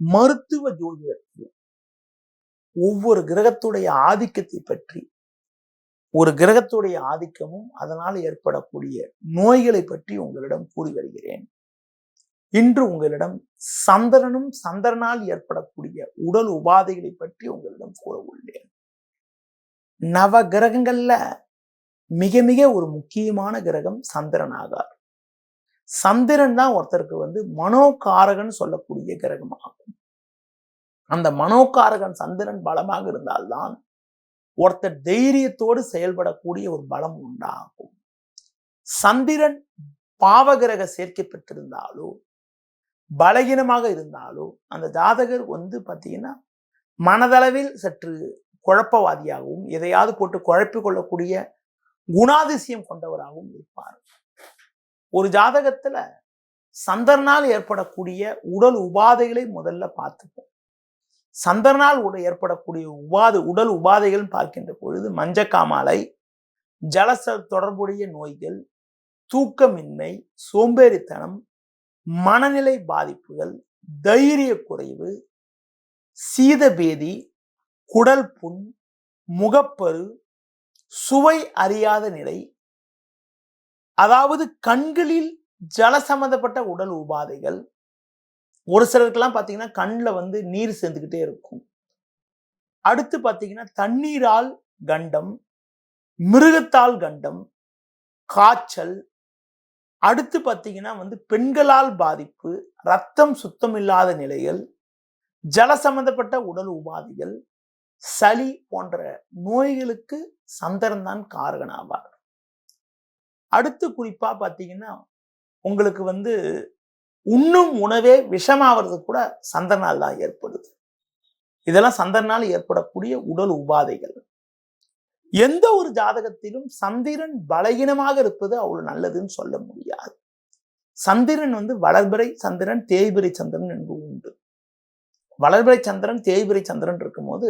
மருத்துவ ஜோதிடத்தில் ஒவ்வொரு கிரகத்துடைய ஆதிக்கத்தை பற்றி ஒரு கிரகத்துடைய ஆதிக்கமும் அதனால் ஏற்படக்கூடிய நோய்களை பற்றி உங்களிடம் கூறி வருகிறேன். இன்று உங்களிடம் சந்திரனும் சந்திரனால் ஏற்படக்கூடிய உடல் உபாதைகளை பற்றி உங்களிடம் கூற உள்ளேன். நவ கிரகங்கள்ல மிக மிக ஒரு முக்கியமான கிரகம் சந்திரன் ஆகார் சந்திரன் தான் ஒருத்தருக்கு வந்து மனோகாரகன் சொல்லக்கூடிய கிரகம் ஆகும் அந்த மனோகாரகன் சந்திரன் பலமாக இருந்தால்தான் ஒருத்தர் தைரியத்தோடு செயல்படக்கூடிய ஒரு பலம் உண்டாகும். சந்திரன் பாவகிரக சேர்க்கை பெற்றிருந்தாலோ பலகீனமாக இருந்தாலோ அந்த ஜாதகர் வந்து பார்த்தீங்கன்னா மனதளவில் சற்று குழப்பவாதியாகவும் எதையாவது போட்டு குழப்பிக் கொள்ளக்கூடிய குணாதிசயம் கொண்டவராகவும் இருப்பார். ஒரு ஜாதகத்துல சந்தர்னால் ஏற்படக்கூடிய உடல் உபாதைகளை முதல்ல பார்த்துப்போம். சந்தர்னால் உட ஏற்படக்கூடிய உபாதை உடல் உபாதைகள் பார்க்கின்ற பொழுது மஞ்சக்காமாலை ஜலச தொடர்புடைய நோய்கள் தூக்கமின்மை சோம்பேறித்தனம் மனநிலை பாதிப்புகள் தைரிய குறைவு சீதபேதி குடல் புண் முகப்பரு சுவை அறியாத நிலை அதாவது கண்களில் ஜல சம்பந்தப்பட்ட உடல் உபாதைகள். ஒரு சிலருக்கெல்லாம் பார்த்தீங்கன்னா கண்ணில் வந்து நீர் சேர்ந்துக்கிட்டே இருக்கும். அடுத்து பார்த்தீங்கன்னா தண்ணீரால் கண்டம் மிருகத்தால் கண்டம் காய்ச்சல். அடுத்து பார்த்தீங்கன்னா வந்து பெண்களால் பாதிப்பு ரத்தம் சுத்தம் இல்லாத நிலைகள் ஜல சம்பந்தப்பட்ட உடல் உபாதைகள் சளி போன்ற நோய்களுக்கு சந்திரன் தான் காரகனாவார். அடுத்து குறிப்பா பார்த்தீங்கன்னா உங்களுக்கு வந்து உண்ணும் உணவே விஷமாவது கூட சந்திரனால் தான் ஏற்படுது. இதெல்லாம் சந்தனால் ஏற்படக்கூடிய உடல் உபாதைகள். எந்த ஒரு ஜாதகத்திலும் சந்திரன் பலகீனமாக இருப்பது அவ்வளவு நல்லதுன்னு சொல்ல முடியாது. சந்திரன் வந்து வளர்பிறை சந்திரன் தேய்பிறை சந்திரன் என்று உண்டு. வளர்பிறை சந்திரன் தேய்பிறை சந்திரன் இருக்கும்போது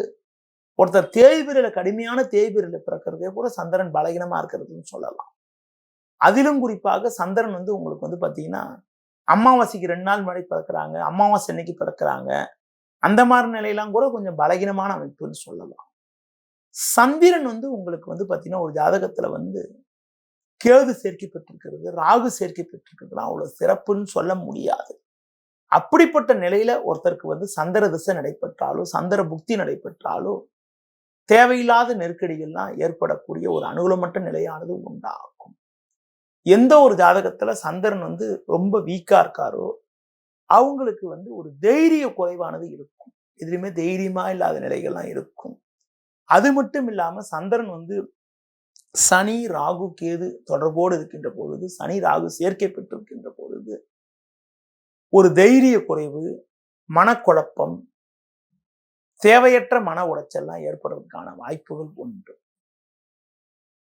ஒருத்தர் தேய்பிரில கடுமையான தேய்பிரில பிறக்கிறதே கூட சந்திரன் பலகீனமா இருக்கிறதுன்னு சொல்லலாம். அதிலும் குறிப்பாக சந்திரன் வந்து உங்களுக்கு வந்து பார்த்தீங்கன்னா அமாவாசைக்கு ரெண்டு நாள் முன்னாடி பிறக்கிறாங்க அமாவாசை அன்னைக்கு பிறக்கிறாங்க. அந்த மாதிரி நிலையெல்லாம் கூட கொஞ்சம் பலகீனமான அமைப்புன்னு சொல்லலாம். சந்திரன் வந்து உங்களுக்கு வந்து பார்த்தீங்கன்னா ஒரு ஜாதகத்துல வந்து கேது சேர்க்கை பெற்றிருக்கிறது ராகு சேர்க்கை பெற்றிருக்கிறதுலாம் அவ்வளவு சிறப்புன்னு சொல்ல முடியாது. அப்படிப்பட்ட நிலையில ஒருத்தருக்கு வந்து சந்திர திசை நடைபெற்றாலோ சந்திர புக்தி நடைபெற்றாலோ தேவையில்லாத நெருக்கடிகள்லாம் ஏற்படக்கூடிய ஒரு அனுகூலமற்ற நிலையானது உண்டாகும். எந்த ஒரு ஜாதகத்துல சந்திரன் வந்து ரொம்ப வீக்கா இருக்காரோ அவங்களுக்கு வந்து ஒரு தைரிய குறைவானது இருக்கும். எதுலையுமே தைரியமா இல்லாத நிலைகள்லாம் இருக்கும். அது மட்டும் இல்லாம சந்திரன் வந்து சனி ராகு கேது தொடர்போடு இருக்கின்ற பொழுது சனி ராகு சேர்க்கை பெற்றிருக்கின்ற பொழுது ஒரு தைரிய குறைவு மனக்குழப்பம் தேவையற்ற மன உடைச்சல்லாம் ஏற்படுறதுக்கான வாய்ப்புகள் உண்டு.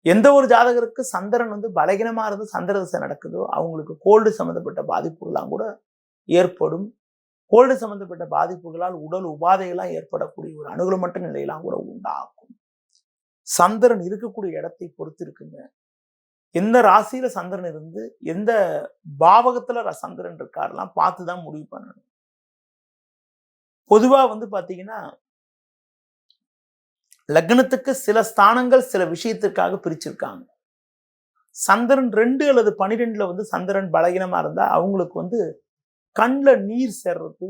எந்த ஒரு ஜாதகருக்கு சந்திரன் வந்து பலகீனமா இருந்து சந்திர திசை நடக்குதோ அவங்களுக்கு கோல்டு சம்மந்தப்பட்ட பாதிப்புகள்லாம் கூட ஏற்படும். கோல்டு சம்மந்தப்பட்ட பாதிப்புகளால் உடல் உபாதைகளாம் ஏற்படக்கூடிய ஒரு அனுகூலமற்ற நிலையெல்லாம் கூட உண்டாகும். சந்திரன் இருக்கக்கூடிய இடத்தை பொறுத்து இருக்குங்க. எந்த ராசியில சந்திரன் இருந்து எந்த பாவகத்துல ர- சந்திரன் இருக்காருலாம் பார்த்து தான் முடிவு பண்ணணும். பொதுவாக வந்து பார்த்தீங்கன்னா லக்னத்துக்கு சில ஸ்தானங்கள் சில விஷயத்திற்காக பிரிச்சிருக்காங்க. சந்திரன் ரெண்டு அல்லது பனிரெண்டுல வந்து சந்திரன் பலகீனமா இருந்தா அவங்களுக்கு வந்து கண்ணில் நீர் சேர்றது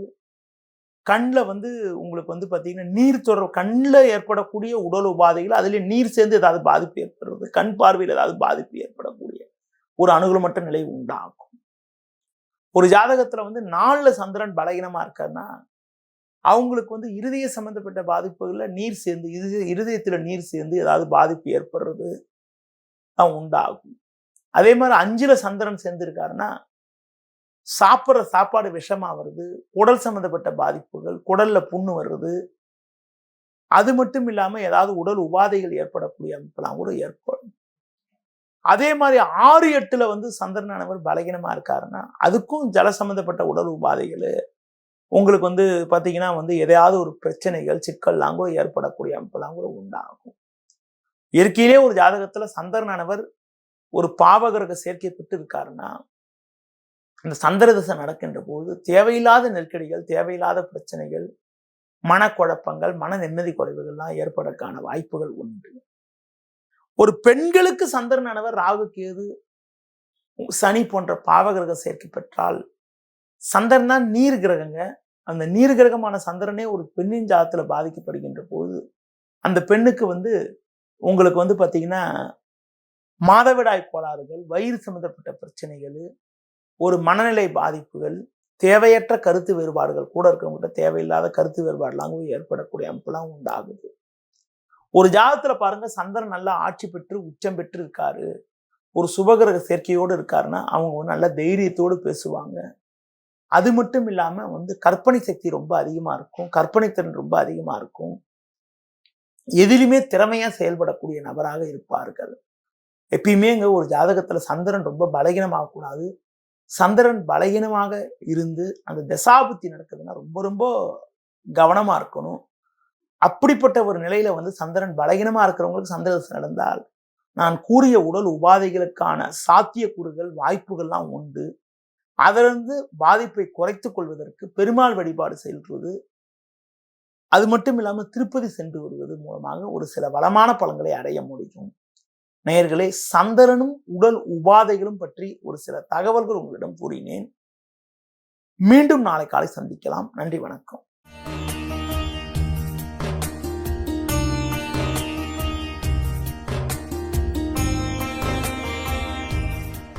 கண்ணில் வந்து உங்களுக்கு வந்து பார்த்தீங்கன்னா நீர் தொடர் கண்ணில் ஏற்படக்கூடிய உடல் உபாதைகள் அதுல நீர் சேர்ந்து ஏதாவது பாதிப்பு ஏற்படுறது கண் பார்வையில் ஏதாவது பாதிப்பு ஏற்படக்கூடிய ஒரு அனுகூலமற்ற நிலை உண்டாகும். ஒரு ஜாதகத்தில் வந்து நாலில் சந்திரன் பலகீனமாக இருக்காருன்னா அவங்களுக்கு வந்து இருதய சம்பந்தப்பட்ட பாதிப்புகளில் நீர் சேர்ந்து இது இருதயத்தில் நீர் சேர்ந்து ஏதாவது பாதிப்பு ஏற்படுறது தான் உண்டாகும். அதே மாதிரி அஞ்சில் சந்திரன் சேர்ந்துருக்காருன்னா சாப்பிட்ற சாப்பாடு விஷமாக வருது குடல் சம்மந்தப்பட்ட பாதிப்புகள் குடலில் புண்ணு வருது. அது மட்டும் இல்லாமல் ஏதாவது உடல் உபாதைகள் ஏற்படக்கூடிய அமைப்பெல்லாம் கூட ஏற்படும். அதே மாதிரி ஆறு எட்டில் வந்து சந்திரனானவர் பலகீனமாக இருக்காருன்னா அதுக்கும் ஜல சம்மந்தப்பட்ட உடல் உபாதைகள் உங்களுக்கு வந்து பார்த்தீங்கன்னா வந்து எதையாவது ஒரு பிரச்சனைகள் சிக்கல்லாம் கூட ஏற்படக்கூடிய அமைப்பெல்லாம் கூட உண்டாகும். இயற்கையிலே ஒரு ஜாதகத்தில் சந்திரனானவர் ஒரு பாவகிரக சேர்க்கை பெற்று இருக்காருன்னா இந்த சந்திர திசை நடக்கின்ற போது தேவையில்லாத நெருக்கடிகள் தேவையில்லாத பிரச்சனைகள் மனக்குழப்பங்கள் மன நிம்மதி குறைவுகள்லாம் ஏற்படக்கான வாய்ப்புகள் உண்டு. ஒரு பெண்களுக்கு சந்திரனானவர் ராகு கேது சனி போன்ற பாவகிரக சேர்க்கை பெற்றால் சந்திரன் தான் நீர் கிரகங்க. அந்த நீர் கிரகமான சந்திரனே ஒரு பெண்ணின் ஜாதத்தில் பாதிக்கப்படுகின்ற போது அந்த பெண்ணுக்கு வந்து உங்களுக்கு வந்து பார்த்தீங்கன்னா மாதவிடாய் கோளாறுகள் வயிறு சம்மந்தப்பட்ட பிரச்சனைகள் ஒரு மனநிலை பாதிப்புகள் தேவையற்ற கருத்து வேறுபாடுகள் கூட இருக்கிறவங்ககிட்ட தேவையில்லாத கருத்து வேறுபாடுலாம் ஏற்படக்கூடிய அமைப்புலாம் உண்டாகுது. ஒரு ஜாதத்தில் பாருங்க சந்திரன் நல்லா ஆட்சி பெற்று உச்சம் பெற்று இருக்காரு ஒரு சுபகிரக சேர்க்கையோடு இருக்காருன்னா அவங்க நல்ல தைரியத்தோடு பேசுவாங்க. அது மட்டும் இல்லாமல் வந்து கற்பனை சக்தி ரொம்ப அதிகமாக இருக்கும். கற்பனை திறன் ரொம்ப அதிகமாக இருக்கும். எதிலுமே திறமையாக செயல்படக்கூடிய நபராக இருப்பார்கள். எப்பயுமே இங்கே ஒரு ஜாதகத்தில் சந்திரன் ரொம்ப பலகீனமாகக்கூடாது சந்திரன் பலகீனமாக இருந்து அந்த தசாபுத்தி நடக்குதுன்னா ரொம்ப ரொம்ப கவனமாக இருக்கணும். அப்படிப்பட்ட ஒரு நிலையில வந்து சந்திரன் பலகீனமாக இருக்கிறவங்களுக்கு சந்திர நடந்தால் நான் கூறிய உடல் உபாதைகளுக்கான சாத்தியக்கூறுகள் வாய்ப்புகள்லாம் உண்டு. அதிலிருந்து பாதிப்பை குறைத்துக் கொள்வதற்கு பெருமாள் வழிபாடு செல்வது அது மட்டும் இல்லாமல் திருப்பதி சென்று வருவது மூலமாக ஒரு சில வளமான பலன்களை அடைய முடியும். நேயர்களே சந்திரனும் உடல் உபாதைகளும் பற்றி ஒரு சில தகவல்கள் உங்களிடம் கூறினேன். மீண்டும் நாளை காலை சந்திக்கலாம். நன்றி வணக்கம்.